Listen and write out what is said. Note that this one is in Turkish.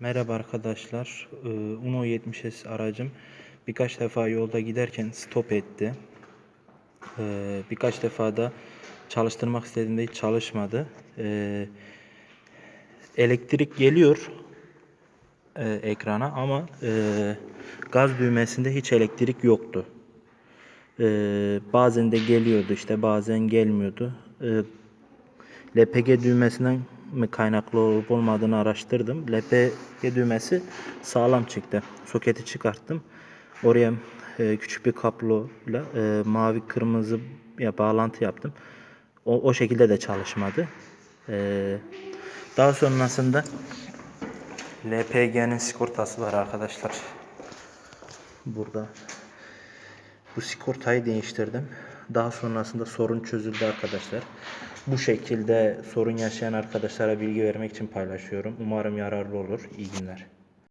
Merhaba arkadaşlar. Ee, Uno 70S aracım birkaç defa yolda giderken stop etti. Ee, Birkaç defa da çalıştırmak istediğimde hiç çalışmadı. Ee, Elektrik geliyor e, ekrana ama e, gaz düğmesinde hiç elektrik yoktu. Bazen de geliyordu işte bazen gelmiyordu. LPG düğmesinden mi kaynaklı olup olmadığını araştırdım. LPG düğmesi sağlam çıktı. Soketi çıkarttım. Oraya e, küçük bir kabloyla e, mavi kırmızı ya bağlantı yaptım. O, o şekilde de çalışmadı. E, daha sonrasında LPG'nin sigortası var arkadaşlar. Burada. Bu sigortayı değiştirdim. Daha sonrasında sorun çözüldü arkadaşlar. Bu şekilde sorun yaşayan arkadaşlara bilgi vermek için paylaşıyorum. Umarım yararlı olur. İyi günler.